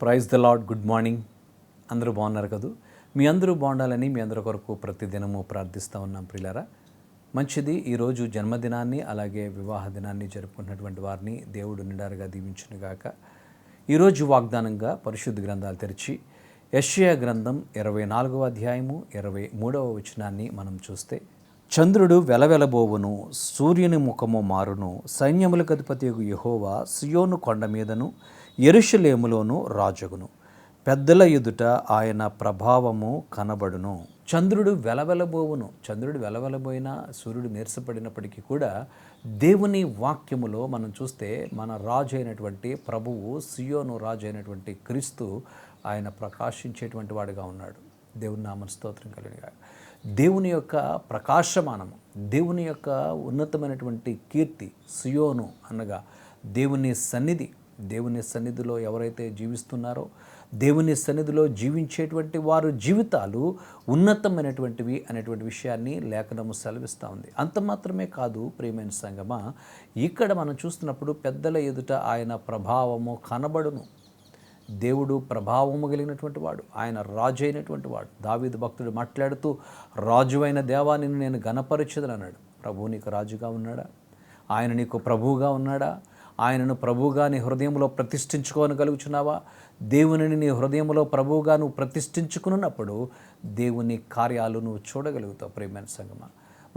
Praise the Lord good morning. అందరూ బాగున్నారు కదూ? మీ అందరూ బాగుండాలని మీ అందరి కొరకు ప్రతిదినము ప్రార్థిస్తూ ఉన్నాం ప్రియులారా. మంచిది ఈరోజు జన్మదినాన్ని అలాగే వివాహ దినాన్ని జరుపుకున్నటువంటి వారిని దేవుడు నిండారుగా దీవించునుగాక. ఈరోజు వాగ్దానంగా పరిశుద్ధ గ్రంథాలు తెరిచి యెషయా గ్రంథం ఇరవై నాలుగవ అధ్యాయము ఇరవై మూడవ వచనాన్ని మనం చూస్తే చంద్రుడు వెలవెలబోవును సూర్యుని ముఖము మారును సైన్యములకు అధిపతి యహోవా సియోను కొండ మీదను ఎరుషులేములోను రాజగును. పెద్దల ఎదుట ఆయన ప్రభావము కనబడును. చంద్రుడు వెలవెలబోవును. చంద్రుడు వెలవెలబోయినా సూర్యుడు నీరసపడినప్పటికీ కూడా దేవుని వాక్యములో మనం చూస్తే మన రాజు అయినటువంటి ప్రభువు సియోను రాజు అయినటువంటి క్రీస్తు ఆయన ప్రకాశించేటువంటి వాడుగా ఉన్నాడు. దేవుని నామన స్తోత్రం కలిగిన దేవుని యొక్క ప్రకాశమానము దేవుని యొక్క ఉన్నతమైనటువంటి కీర్తి సుయోను అనగా దేవుని సన్నిధి దేవుని సన్నిధిలో ఎవరైతే జీవిస్తున్నారో దేవుని సన్నిధిలో జీవించేటువంటి వారు జీవితాలు ఉన్నతమైనటువంటివి అనేటువంటి విషయాన్ని లేఖనము సెలవిస్తూ ఉంది. అంత మాత్రమే కాదు ప్రియమైన సంగమా ఇక్కడ మనం చూస్తున్నప్పుడు పెద్దల ఎదుట ఆయన ప్రభావము కనబడును. దేవుడు ప్రభావము కలిగినటువంటి వాడు ఆయన రాజు అయినటువంటి వాడు. దావీదు భక్తుడు మాట్లాడుతూ రాజు అయిన నేను గణపరిచదని అన్నాడు. ప్రభువు నీకు రాజుగా ఉన్నాడా? ఆయన నీకు ప్రభువుగా ఉన్నాడా? ఆయనను ప్రభువుగా నీ హృదయంలో ప్రతిష్ఠించుకోగలుగుచున్నావా దేవునిని నీ హృదయంలో ప్రభువుగా నువ్వు ప్రతిష్ఠించుకున్నప్పుడు దేవుని కార్యాలు నువ్వు చూడగలుగుతావు ప్రేమైన సంగమా.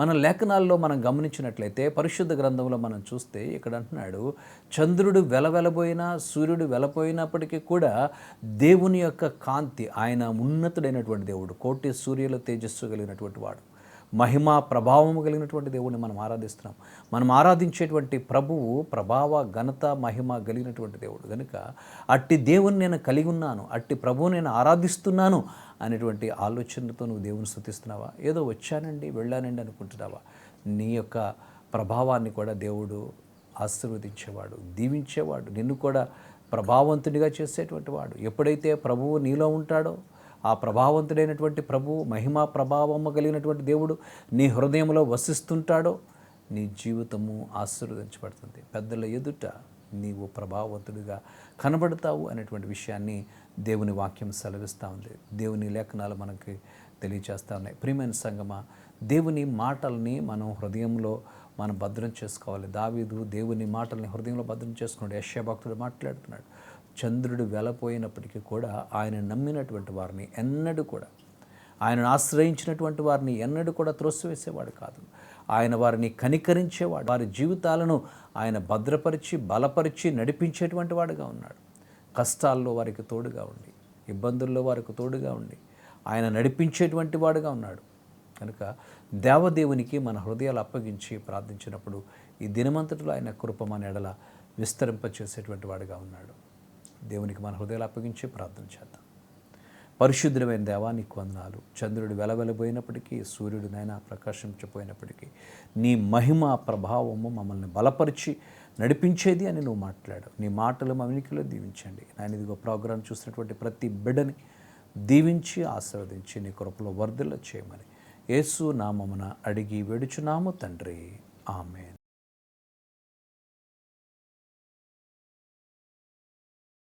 మన లేఖనాల్లో మనం గమనించినట్లయితే పరిశుద్ధ గ్రంథంలో మనం చూస్తే ఇక్కడ అంటున్నాడు చంద్రుడు వెలవెలబోయినా సూర్యుడు వెలపోయినప్పటికీ కూడా దేవుని యొక్క కాంతి ఆయన ఉన్నతుడైనటువంటి దేవుడు కోటి సూర్యుల తేజస్సు కలిగినటువంటి వాడు. మహిమ ప్రభావము కలిగినటువంటి దేవుడిని మనం ఆరాధిస్తున్నాం. మనం ఆరాధించేటువంటి ప్రభువు ప్రభావ ఘనత మహిమ కలిగినటువంటి దేవుడు. కనుక అట్టి దేవుని నేను కలిగి ఉన్నాను అట్టి ప్రభువు నేను ఆరాధిస్తున్నాను అనేటువంటి ఆలోచనతో నువ్వు దేవుని స్థుతిస్తున్నావా ఏదో వచ్చానండి వెళ్ళానండి అనుకుంటున్నావా? నీ యొక్క ప్రభావాన్ని కూడా దేవుడు ఆశీర్వదించేవాడు దీవించేవాడు నిన్ను కూడా ప్రభావవంతుడిగా చేసేటువంటి వాడు. ఎప్పుడైతే ప్రభువు నీలో ఉంటాడో ఆ ప్రభావవంతుడైనటువంటి ప్రభు మహిమా ప్రభావము కలిగినటువంటి దేవుడు నీ హృదయంలో వసిస్తుంటాడో నీ జీవితము ఆశీర్వదించబడుతుంది. పెద్దల ఎదుట నీవు ప్రభావవంతుడిగా కనబడతావు అనేటువంటి విషయాన్ని దేవుని వాక్యం సెలవిస్తూ ఉంది. దేవుని లేఖనాలు మనకి తెలియచేస్తూ ఉన్నాయి. ప్రియమైన సంగమ దేవుని మాటల్ని మనం హృదయంలో మనం భద్రం చేసుకోవాలి. దావీదు దేవుని మాటల్ని హృదయంలో భద్రం చేసుకున్నాడు. యశ్యా భక్తుడు మాట్లాడుతున్నాడు. చంద్రుడు వెలపోయినప్పటికీ కూడా ఆయన నమ్మినటువంటి వారిని ఎన్నడూ కూడా ఆయనను ఆశ్రయించినటువంటి వారిని ఎన్నడూ కూడా త్రోసివేసేవాడు కాదు. ఆయన వారిని కనికరించేవాడు. వారి జీవితాలను ఆయన భద్రపరిచి బలపరిచి నడిపించేటువంటి వాడుగా ఉన్నాడు. కష్టాల్లో వారికి తోడుగా ఉండి ఇబ్బందుల్లో వారికి తోడుగా ఉండి ఆయన నడిపించేటువంటి వాడుగా ఉన్నాడు. కనుక దేవదేవునికి మన హృదయాలు అప్పగించి ప్రార్థించినప్పుడు ఈ దినమంతటిలో ఆయన కృప మన ఎడల విస్తరింపచేసేటువంటి వాడుగా ఉన్నాడు. దేవునికి మన హృదయాలు అప్పగించి ప్రార్థన చేద్దాం. పరిశుద్ధమైన దేవా నీకు వందనాలు. చంద్రుడు వెలవెలబోయినప్పటికీ సూర్యుడు నైనా ప్రకాశించపోయినప్పటికీ నీ మహిమ ప్రభావము మమ్మల్ని బలపరిచి నడిపించేది అని నువ్వు మాట్లాడు నీ మాటలు మమినికలో దీవించండి. నేను ఇదిగో ప్రోగ్రాం చూసినటువంటి ప్రతి బిడ్డని దీవించి ఆశీర్వదించి నీ కృపలో వర్ధిల్ల చేయమని యేసు నామమున అడిగి వేడుచున్నాము తండ్రి. ఆమెన్.